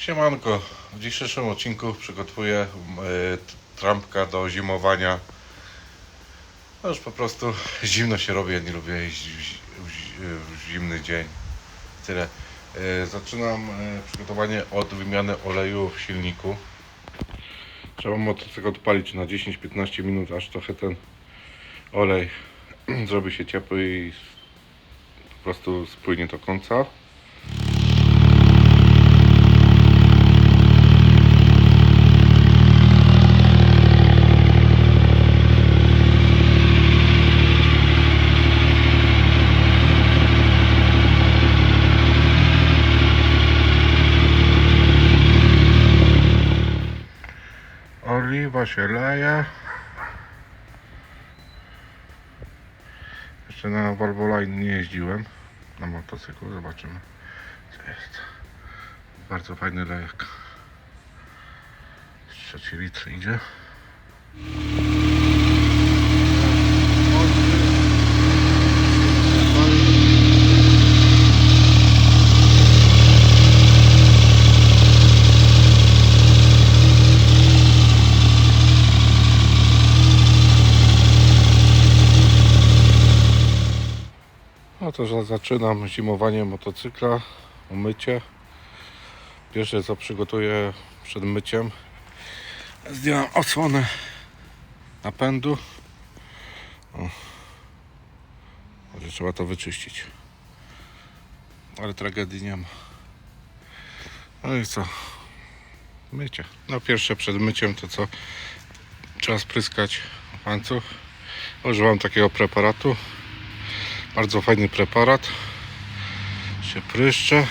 Siemanko, w dzisiejszym odcinku przygotuję e, trampka do zimowania. No już po prostu zimno się robi, ja nie lubię zi- w zimny dzień. Tyle. E, Zaczynam e, przygotowanie od wymiany oleju w silniku. Trzeba motocykl odpalić na 10-15 minut, aż trochę ten olej zrobi się ciepły i po prostu spłynie do końca. Oliwa się leje. Jeszcze na Valvoline nie jeździłem. Na motocyklu, zobaczymy co jest. Bardzo fajny lejek. Trzeci litr idzie. No to że zaczynam zimowanie motocykla, umycie. Pierwsze co przygotuję przed myciem, zdjąłem osłonę napędu. O. Może trzeba to wyczyścić. Ale tragedii nie ma. No i co? Mycie. No pierwsze przed myciem to co? Trzeba spryskać łańcuch. Używam takiego preparatu. Bardzo fajny preparat. Się pryszcze.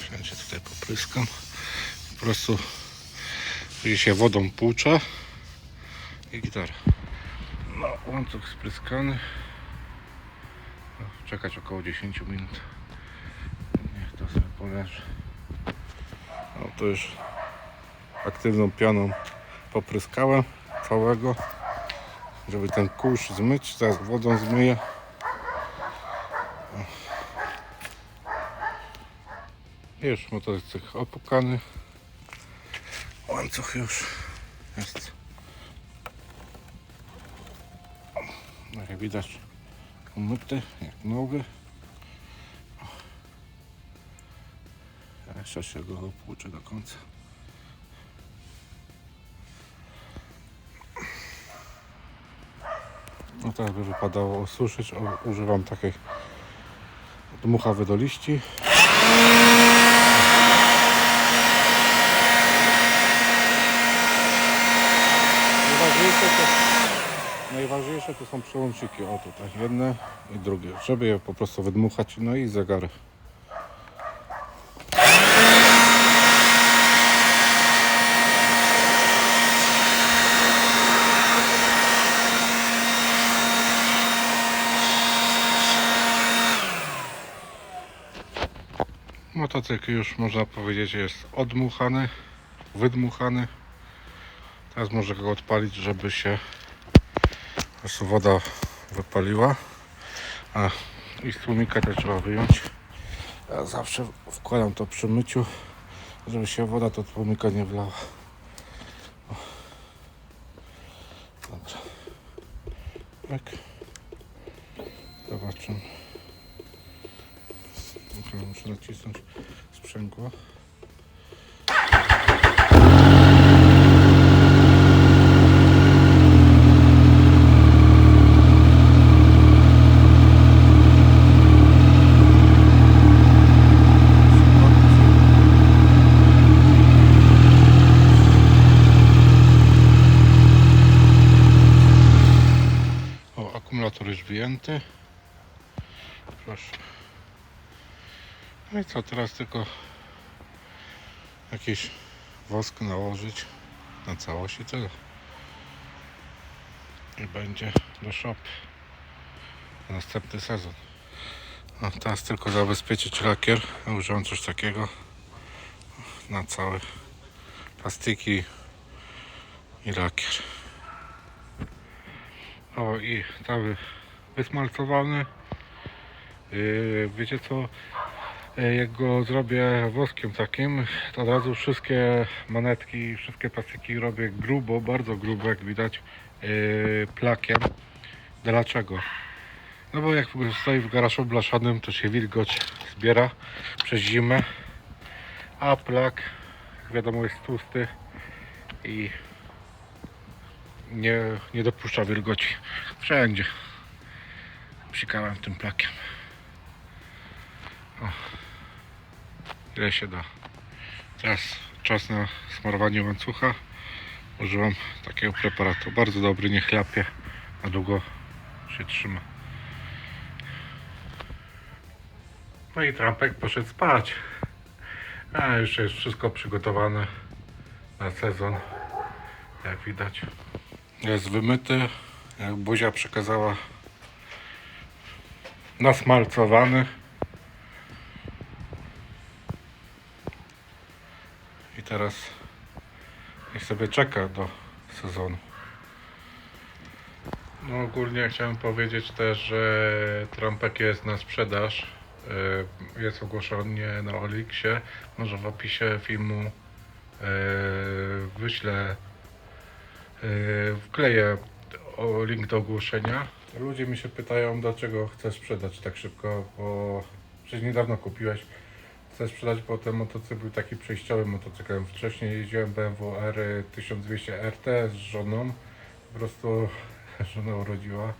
Wszędzie tutaj popryskam. Po prostu się wodą płucze i gitara. No, łańcuch spryskany. No, czekać około 10 minut. Niech to sobie poleży. No to już aktywną pianą popryskałem całego, żeby ten kurz zmyć. Teraz wodą zmyję. Już motocykl opukany. Łańcuch już jest. No jak widać umyty, jak nowy. Jeszcze się go opłuczę do końca. No teraz by wypadało osuszyć. Używam takiej dmuchawy do liści. Najważniejsze to, najważniejsze to są przełączniki. O tutaj jedne i drugie. Żeby je po prostu wydmuchać. No i zegary. Motocykl już można powiedzieć jest odmuchany, wydmuchany. Teraz może go odpalić, żeby się woda wypaliła. A i tłumika też trzeba wyjąć. Ja zawsze wkładam to przy myciu, żeby się woda do tłumika nie wlała. Dobra. Tak. Zobaczymy. Muszę, muszę nacisnąć sprzęgło. O, akumulator już wyjęty. Proszę. No i co, teraz tylko jakiś wosk nałożyć na całość i tyle. I będzie do shop na następny sezon. No, teraz tylko zabezpieczyć lakier. Ja użyłem coś takiego na całe plastiki i lakier. O i cały wysmalcowany. Yy, wiecie co? Yy, Jak go zrobię woskiem takim, to od razu wszystkie manetki, wszystkie plastiki robię grubo, bardzo grubo, jak widać, yy, plakiem. Dlaczego? No bo jak stoi w garażu blaszanym, to się wilgoć zbiera przez zimę, a plak, jak wiadomo, jest tłusty i nie, nie dopuszcza wilgoci. Wszędzie. Psikałem tym plakiem. Ile się da. Teraz czas na smarowanie łańcucha. Używam takiego preparatu. Bardzo dobry, nie chlapie. A długo się trzyma. No i trampek poszedł spać. A już jest wszystko przygotowane na sezon. Jak widać. Jest wymyty. Jak buzia przekazała nasmalcowany. Teraz niech sobie czeka do sezonu. No ogólnie chciałem powiedzieć też, że trampek jest na sprzedaż. Y, Jest ogłoszony na Oliksie. Może w opisie filmu y, wyślę y, wkleję link do ogłoszenia. Ludzie mi się pytają, dlaczego chcę sprzedać tak szybko, bo przecież niedawno kupiłeś. Chcę sprzedać, bo ten motocykl był taki przejściowy motocyklem. Wcześniej jeździłem BMW R 1200 RT z żoną. Po prostu żona urodziła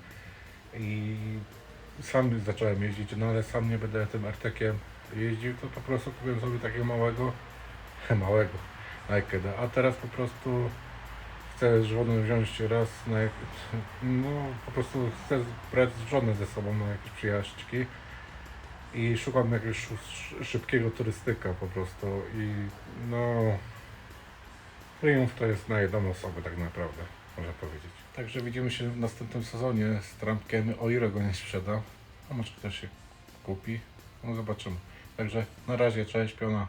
i sam zacząłem jeździć, no ale sam nie będę tym RT-kiem jeździł, to po prostu kupiłem sobie takiego małego, małego Nakeda, a teraz po prostu chcę żonę wziąć raz na no po prostu chcę brać żonę ze sobą na jakieś przyjaźdźki i szukam jakiegoś szy- szybkiego turystyka po prostu i no Triumph to jest na jedną osobę tak naprawdę, można powiedzieć. Także widzimy się w następnym sezonie z Trumpkiem, o ile go nie sprzeda, a może ktoś się kupi, no zobaczymy. Także na razie, cześć piona.